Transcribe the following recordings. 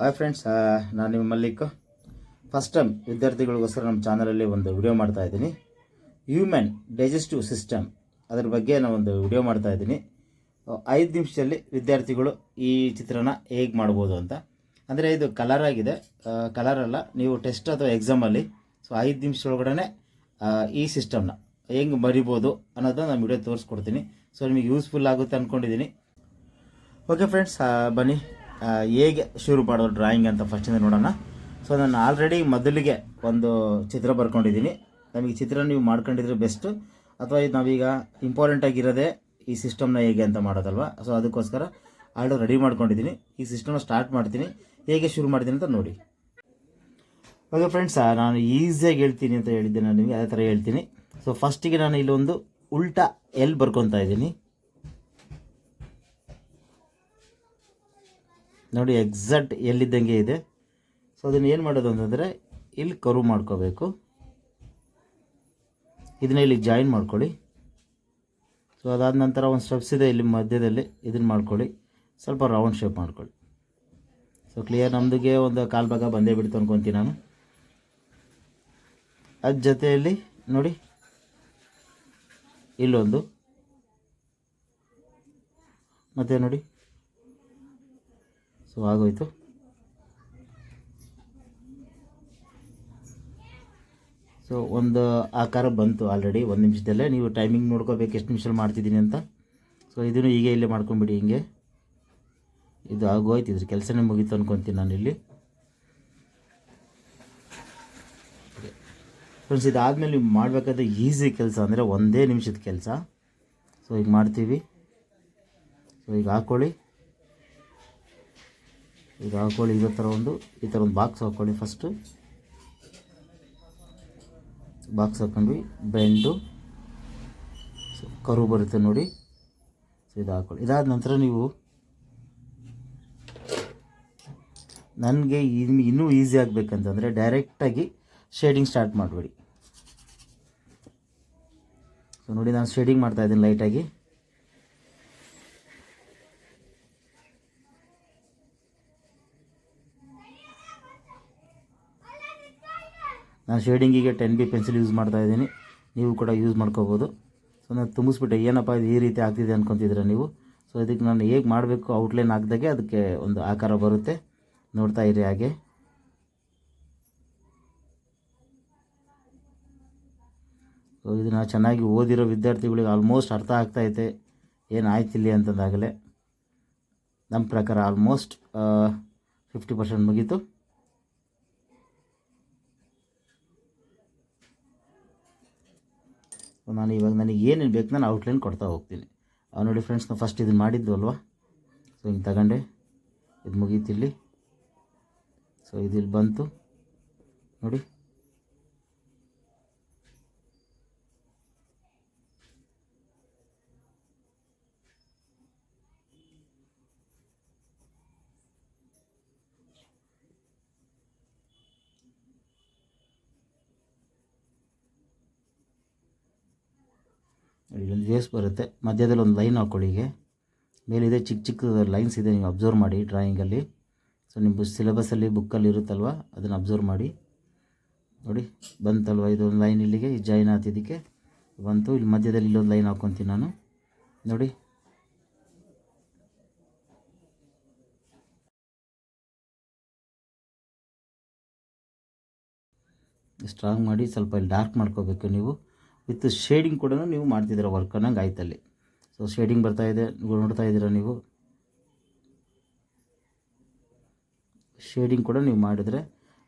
Hi friends ನಾನು ನಿಮ್ಮ Malik. First time ವಿದ್ಯಾರ್ಥಿಗಳಿಗೋಸ್ಕರ ನಮ್ಮ ಚಾನಲಲ್ಲಿ ಒಂದು ವಿಡಿಯೋ ಮಾಡ್ತಾ ಇದ್ದೀನಿ. ಹ್ಯೂಮನ್ ಡೈಜೆಸ್ಟಿವ್ ಸಿಸ್ಟಮ್ ಅದ್ರ ಬಗ್ಗೆ ನಾನು ಒಂದು ವಿಡಿಯೋ ಮಾಡ್ತಾ ಇದ್ದೀನಿ. ಐದು ನಿಮಿಷದಲ್ಲಿ ವಿದ್ಯಾರ್ಥಿಗಳು ಈ ಚಿತ್ರನ ಹೇಗೆ ಮಾಡ್ಬೋದು ಅಂತ. ಅಂದರೆ ಇದು ಕಲರ್ ಆಗಿದೆ. ಕಲರ್ ಅಲ್ಲ, ನೀವು ಟೆಸ್ಟ್ ಅಥವಾ ಎಕ್ಸಾಮಲ್ಲಿ ಸೊ ಐದು ನಿಮಿಷದೊಳಗಡೆ ಈ ಸಿಸ್ಟಮ್ನ ಹೆಂಗೆ ಬರಿಬೋದು ಅನ್ನೋದನ್ನ ನಾನು ವಿಡಿಯೋ ತೋರಿಸ್ಕೊಡ್ತೀನಿ. ಸೊ ನಿಮಗೆ ಯೂಸ್ಫುಲ್ ಆಗುತ್ತೆ ಅಂದ್ಕೊಂಡಿದ್ದೀನಿ ಓಕೆ ಫ್ರೆಂಡ್ಸ್ ಬನ್ನಿ. ಹೇಗೆ ಶುರು ಮಾಡೋದು ಡ್ರಾಯಿಂಗ್ ಅಂತ ಫಸ್ಟಿಂದ ನೋಡೋಣ. ಸೊ ನಾನು ಆಲ್ರೆಡಿ ಮೊದಲಿಗೆ ಒಂದು ಚಿತ್ರ ಬರ್ಕೊಂಡಿದ್ದೀನಿ. ನಮಗೆ ಚಿತ್ರ ನೀವು ಮಾಡ್ಕೊಂಡಿದ್ರೆ ಬೆಸ್ಟ್ ಅಥವಾ ಇದು ನಾವೀಗ ಇಂಪಾರ್ಟೆಂಟ್ ಆಗಿರೋದೇ ಈ ಸಿಸ್ಟಮ್ನ ಹೇಗೆ ಅಂತ ಮಾಡೋದಲ್ವಾ? ಸೊ ಅದಕ್ಕೋಸ್ಕರ ಆಲ್ರೆಡಿ ರೆಡಿ ಮಾಡ್ಕೊಂಡಿದ್ದೀನಿ. ಈ ಸಿಸ್ಟಮ್ನ ಸ್ಟಾರ್ಟ್ ಮಾಡ್ತೀನಿ. ಹೇಗೆ ಶುರು ಮಾಡ್ತೀನಿ ಅಂತ ನೋಡಿ. ಓಕೆ ಫ್ರೆಂಡ್ಸ್ ನಾನು ಈಸಿಯಾಗಿ ಹೇಳ್ತೀನಿ ಅಂತ ಹೇಳಿದ್ದೆ ನಾನು ನಿಮಗೆ, ಅದೇ ಥರ ಹೇಳ್ತೀನಿ. ಸೊ ಫಸ್ಟಿಗೆ ನಾನು ಇಲ್ಲೊಂದು ಉಲ್ಟಾ ಎಲ್ ಬರ್ಕೊತಾ ಇದ್ದೀನಿ. ನೋಡಿ ಎಕ್ಸಾಕ್ಟ್ ಎಲ್ಲಿದ್ದಂಗೆ ಇದೆ. ಸೊ ಅದನ್ನು ಏನು ಮಾಡೋದು ಅಂತಂದರೆ, ಇಲ್ಲಿ ಕರು ಮಾಡ್ಕೋಬೇಕು. ಇದನ್ನ ಇಲ್ಲಿ ಜಾಯಿನ್ ಮಾಡ್ಕೊಳ್ಳಿ. ಸೊ ಅದಾದ ನಂತರ ಒಂದು ಸ್ಟೆಪ್ಸ್ ಇದೆ ಇಲ್ಲಿ ಮಧ್ಯದಲ್ಲಿ. ಇದನ್ನು ಮಾಡ್ಕೊಳ್ಳಿ. ಸ್ವಲ್ಪ ರೌಂಡ್ ಶೇಪ್ ಮಾಡ್ಕೊಳ್ಳಿ. ಸೊ ಕ್ಲಿಯರ್ ನಮ್ದಿಗೆ ಒಂದು ಕಾಲು ಭಾಗ ಬಂದೇ ಬಿಡ್ತು ಅನ್ಕೊತೀನಿ ನಾನು. ಅದ್ರ ಜೊತೆಯಲ್ಲಿ ನೋಡಿ. ಇಲ್ಲೊಂದು. ಮತ್ತೆ ನೋಡಿ. ಸೊ ಆಗೋಯ್ತು ಸೊ ಒಂದು ಆಕಾರ ಬಂತು ಆಲ್ರೆಡಿ ಒಂದು ನಿಮಿಷದಲ್ಲೇ. ನೀವು ಟೈಮಿಂಗ್ ನೋಡ್ಕೋಬೇಕು, ಎಷ್ಟು ನಿಮಿಷ ಮಾಡ್ತಿದ್ದೀನಿ ಅಂತ. ಸೊ ಇದನ್ನು ಹೀಗೆ ಇಲ್ಲೇ ಮಾಡ್ಕೊಂಬಿಡಿ ಹಿಂಗೆ. ಇದು ಆಗೋಯ್ತು, ಇದ್ರ ಕೆಲಸನೇ ಮುಗೀತು ಅನ್ಕೊಂತೀನಿ ನಾನು ಇಲ್ಲಿ. ಫ್ರೆಂಡ್ಸ್ ಇದಾದಮೇಲೆ ನೀವು ಮಾಡಬೇಕಾದ್ರೆ ಈಸಿ ಕೆಲಸ, ಅಂದರೆ ಒಂದೇ ನಿಮಿಷದ ಕೆಲಸ. ಸೊ ಈಗ ಮಾಡ್ತೀವಿ. ಸೊ ಈಗ ಹಾಕ್ಕೊಳ್ಳಿ ಈಗ ಹಾಕೊಳ್ಳಿ, ಇದೇ ಥರ ಒಂದು, ಈ ಥರ ಒಂದು ಬಾಕ್ಸ್ ಹಾಕ್ಕೊಳ್ಳಿ ಫಸ್ಟು ಬಾಕ್ಸ್ ಹಾಕ್ಕೊಂಡ್ವಿ ಬೆಂಡು ಸೊ ಕರು ಬರುತ್ತೆ ನೋಡಿ. ಸೊ ಇದು ಹಾಕೊಳ್ಳಿ. ಇದಾದ ನಂತರ ನೀವು ನನಗೆ ಇನ್ನು ಇನ್ನೂ ಈಸಿ ಆಗಬೇಕಂತಂದರೆ ಡೈರೆಕ್ಟಾಗಿ ಶೇಡಿಂಗ್ ಸ್ಟಾರ್ಟ್ ಮಾಡಬೇಡಿ. ಸೊ ನೋಡಿ ನಾನು ಶೇಡಿಂಗ್ ಮಾಡ್ತಾ ಇದ್ದೀನಿ ಲೈಟಾಗಿ ನಾನು ಶೇಡಿಂಗಿಗೆ ಟೆನ್ ಬಿ ಪೆನ್ಸಿಲ್ ಯೂಸ್ ಮಾಡ್ತಾ ಇದ್ದೀನಿ. ನೀವು ಕೂಡ ಯೂಸ್ ಮಾಡ್ಕೋಬೋದು. ಸೊ ನಾನು ತುಂಬಿಸ್ಬಿಟ್ಟೆ. ಏನಪ್ಪ ಇದು ಈ ರೀತಿ ಆಗ್ತಿದೆ ಅನ್ಕೊತಿದ್ರೆ ನೀವು? ಸೊ ಇದಕ್ಕೆ ನಾನು ಹೇಗೆ ಮಾಡಬೇಕು? ಔಟ್ಲೈನ್ ಹಾಕ್ದಾಗೆ ಅದಕ್ಕೆ ಒಂದು ಆಕಾರ ಬರುತ್ತೆ. ನೋಡ್ತಾ ಇರಿ ಹಾಗೆ. ಸೊ ಇದನ್ನು ಚೆನ್ನಾಗಿ ಓದಿರೋ ವಿದ್ಯಾರ್ಥಿಗಳಿಗೆ ಆಲ್ಮೋಸ್ಟ್ ಅರ್ಥ ಆಗ್ತೈತೆ ಏನು ಆಯ್ತಿಲ್ಲ ಅಂತಂದಾಗಲೇ. ನಮ್ಮ ಪ್ರಕಾರ ಆಲ್ಮೋಸ್ಟ್ ಫಿಫ್ಟಿ ಪರ್ಸೆಂಟ್ ಮುಗೀತು. ನಾನು ಇವಾಗ ನನಗೆ ಏನೇನು ಬೇಕು ನಾನು ಔಟ್ಲೈನ್ ಕೊಡ್ತಾ ಹೋಗ್ತೀನಿ. ನೋಡಿ ಫ್ರೆಂಡ್ಸ್ ನಾವು ಫಸ್ಟ್ ಇದನ್ನು ಮಾಡಿದ್ದು ಅಲ್ವಾ? ಸೊ ಹಿಂಗೆ ತಗೊಂಡೆ. ಇದು ಮುಗೀತಿಲ್ಲಿ. ಸೊ ಇದು ಇಲ್ಲಿ ಬಂತು. ನೋಡಿ. ಇಲ್ಲೊಂದು ವೇಸ್ ಬರುತ್ತೆ. ಮಧ್ಯದಲ್ಲಿ ಒಂದು ಲೈನ್ ಹಾಕ್ಕೊಳ್ಳಿ ಹೀಗೆ. ಮೇಲಿದೆ ಚಿಕ್ಕ ಚಿಕ್ಕ ಲೈನ್ಸ್ ಇದೆ ನೀವು ಅಬ್ಸರ್ವ್ ಮಾಡಿ ಡ್ರಾಯಿಂಗಲ್ಲಿ ಸೊ ನಿಮ್ಮ ಸಿಲೆಬಸಲ್ಲಿ ಬುಕ್ಕಲ್ಲಿ ಇರುತ್ತಲ್ವ? ಅದನ್ನು ಅಬ್ಸರ್ವ್ ಮಾಡಿ. ನೋಡಿ, ಬಂತಲ್ವ? ಇದೊಂದು ಲೈನ್ ಇಲ್ಲಿಗೆ ಜಾಯಿನ್ ಆಗ್ತಿದ್ದಕ್ಕೆ. ಬಂತು, ಇಲ್ಲಿ ಮಧ್ಯದಲ್ಲಿ ಇಲ್ಲೊಂದು ಲೈನ್ ಹಾಕ್ಕೊತೀನಿ ನಾನು. ನೋಡಿ. ಸ್ಟ್ರಾಂಗ್ ಮಾಡಿ ಸ್ವಲ್ಪ ಇಲ್ಲಿ ಡಾರ್ಕ್ ಮಾಡ್ಕೋಬೇಕು ನೀವು. ವಿತ್ ಶೇಡಿಂಗ್ ಕೂಡ ನೀವು ಮಾಡ್ತಿದ್ದೀರ ವರ್ಕ್ ಅನ್ನಂಗೆ ಆಯ್ತಲ್ಲಿ. ಸೊ ಶೇಡಿಂಗ್ ಬರ್ತಾ ಇದೆ. ನೋಡ್ತಾ ಇದ್ದೀರಾ ನೀವು? ಶೇಡಿಂಗ್ ಕೂಡ ನೀವು ಮಾಡಿದರೆ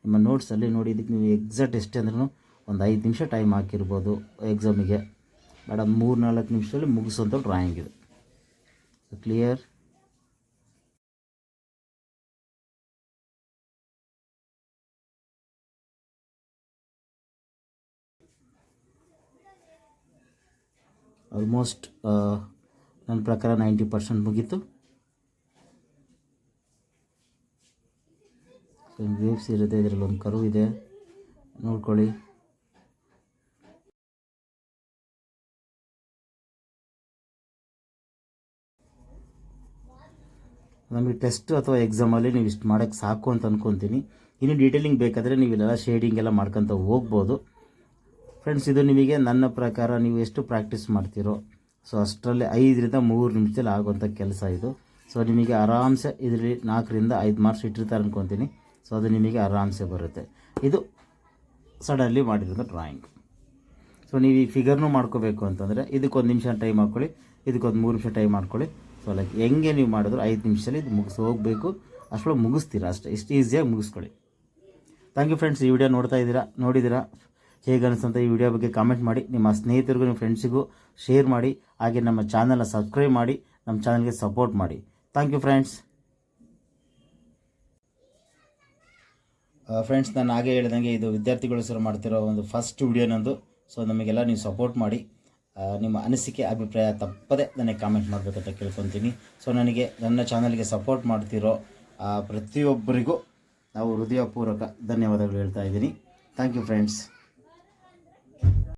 ನಿಮ್ಮ ನೋಟ್ಸಲ್ಲಿ ನೋಡಿ, ಇದಕ್ಕೆ ನೀವು ಎಕ್ಸಾಕ್ಟ್ ಎಷ್ಟೇ ಅಂದ್ರೂ ಒಂದು ಐದು ನಿಮಿಷ ಟೈಮ್ ಹಾಕಿರ್ಬೋದು ಎಕ್ಸಾಮಿಗೆ ಬೇಡ ಮೂರು ನಾಲ್ಕು ನಿಮಿಷದಲ್ಲಿ ಮುಗಿಸೋಂಥ ಡ್ರಾಯಿಂಗ್ ಇದು. ಕ್ಲಿಯರ್ ಆಲ್ಮೋಸ್ಟ್ ನನ್ನ ಪ್ರಕಾರ ನೈಂಟಿ ಪರ್ಸೆಂಟ್ ಮುಗೀತು. ವೇವ್ಸ್ ಇರುತ್ತೆ, ಇದರಲ್ಲಿ ಒಂದು ಕರು ಇದೆ. ನೋಡ್ಕೊಳ್ಳಿ. ನಮಗೆ ಟೆಸ್ಟ್ ಅಥವಾ ಎಕ್ಸಾಮಲ್ಲಿ ನೀವು ಇಷ್ಟು ಮಾಡೋಕ್ಕೆ ಸಾಕು ಅಂತ ಅಂದ್ಕೊತೀನಿ ಇನ್ನು ಡೀಟೇಲಿಂಗ್ ಬೇಕಾದರೆ ನೀವು ಇಲ್ಲೆಲ್ಲ ಶೇಡಿಂಗ್ ಎಲ್ಲ ಮಾಡ್ಕೊತ ಹೋಗ್ಬೋದು. ಫ್ರೆಂಡ್ಸ್ ಇದು ನಿಮಗೆ ನನ್ನ ಪ್ರಕಾರ ನೀವು ಎಷ್ಟು ಪ್ರಾಕ್ಟೀಸ್ ಮಾಡ್ತೀರೋ ಸೊ ಅಷ್ಟರಲ್ಲಿ ಐದರಿಂದ ಮೂರು ನಿಮಿಷದಲ್ಲಿ ಆಗುವಂಥ ಕೆಲಸ ಇದು. ಸೊ ನಿಮಗೆ ಆರಾಮ್ಸೆ ಇದರಲ್ಲಿ ನಾಲ್ಕರಿಂದ ಐದು ಮಾರ್ಕ್ಸ್ ಇಟ್ಟಿರ್ತಾರೆ ಅಂದ್ಕೊತೀನಿ ಸೊ ಅದು ನಿಮಗೆ ಆರಾಮ್ಸೆ ಬರುತ್ತೆ. ಇದು ಸಡನ್ಲಿ ಮಾಡಿರೋದು ಡ್ರಾಯಿಂಗ್ ಸೊ ನೀವು ಈ ಫಿಗರ್ನು ಮಾಡ್ಕೋಬೇಕು ಅಂತಂದರೆ ಇದಕ್ಕೊಂದು ನಿಮಿಷ ಟೈಮ್ ಹಾಕ್ಕೊಳ್ಳಿ ಇದಕ್ಕೊಂದು ಮೂರು ನಿಮಿಷ ಟೈಮ್ ಮಾಡ್ಕೊಳ್ಳಿ ಸೊ ಲೈಕ್ ಹೆಂಗೆ ನೀವು ಮಾಡಿದ್ರು ಐದು ನಿಮಿಷದಲ್ಲಿ ಇದು ಮುಗಿಸಿ ಹೋಗಬೇಕು. ಅಷ್ಟೊಳಗೆ ಮುಗಿಸ್ತೀರಾ ಅಷ್ಟೇ. ಇಷ್ಟು ಈಸಿಯಾಗಿ ಮುಗಿಸ್ಕೊಳ್ಳಿ. ಥ್ಯಾಂಕ್ ಯು ಫ್ರೆಂಡ್ಸ್ ಈ ವಿಡಿಯೋ ನೋಡ್ತಾ ಇದ್ದೀರಾ, ನೋಡಿದ್ದೀರಾ? ಹೇಗೆ ಈ ವಿಡಿಯೋ ಬಗ್ಗೆ ಕಾಮೆಂಟ್ ಮಾಡಿ, ನಿಮ್ಮ ಸ್ನೇಹಿತರಿಗೂ, ನಿಮ್ಮ ಫ್ರೆಂಡ್ಸಿಗೂ ಶೇರ್ ಮಾಡಿ, ಹಾಗೆ ನಮ್ಮ ಚಾನಲ್ನ ಸಬ್ಸ್ಕ್ರೈಬ್ ಮಾಡಿ, ನಮ್ಮ ಚಾನಲ್ಗೆ ಸಪೋರ್ಟ್ ಮಾಡಿ. ಥ್ಯಾಂಕ್ ಯು ಫ್ರೆಂಡ್ಸ್ ಫ್ರೆಂಡ್ಸ್ ನಾನು ಹಾಗೆ ಹೇಳಿದಂಗೆ ಇದು ವಿದ್ಯಾರ್ಥಿಗಳು ಸರ್ ಮಾಡ್ತಿರೋ ಒಂದು ಫಸ್ಟ್ ವಿಡಿಯೋ ನಂದು. ಸೊ ನಮಗೆಲ್ಲ ನೀವು ಸಪೋರ್ಟ್ ಮಾಡಿ. ನಿಮ್ಮ ಅನಿಸಿಕೆ, ಅಭಿಪ್ರಾಯ ತಪ್ಪದೆ ನನಗೆ ಕಾಮೆಂಟ್ ಮಾಡಬೇಕಂತ ಕೇಳ್ಕೊತೀನಿ. ಸೊ ನನಗೆ, ನನ್ನ ಚಾನಲ್ಗೆ ಸಪೋರ್ಟ್ ಮಾಡ್ತಿರೋ ಪ್ರತಿಯೊಬ್ಬರಿಗೂ ನಾವು ಹೃದಯಪೂರ್ವಕ ಧನ್ಯವಾದಗಳು ಹೇಳ್ತಾ ಇದ್ದೀನಿ. Thank you friends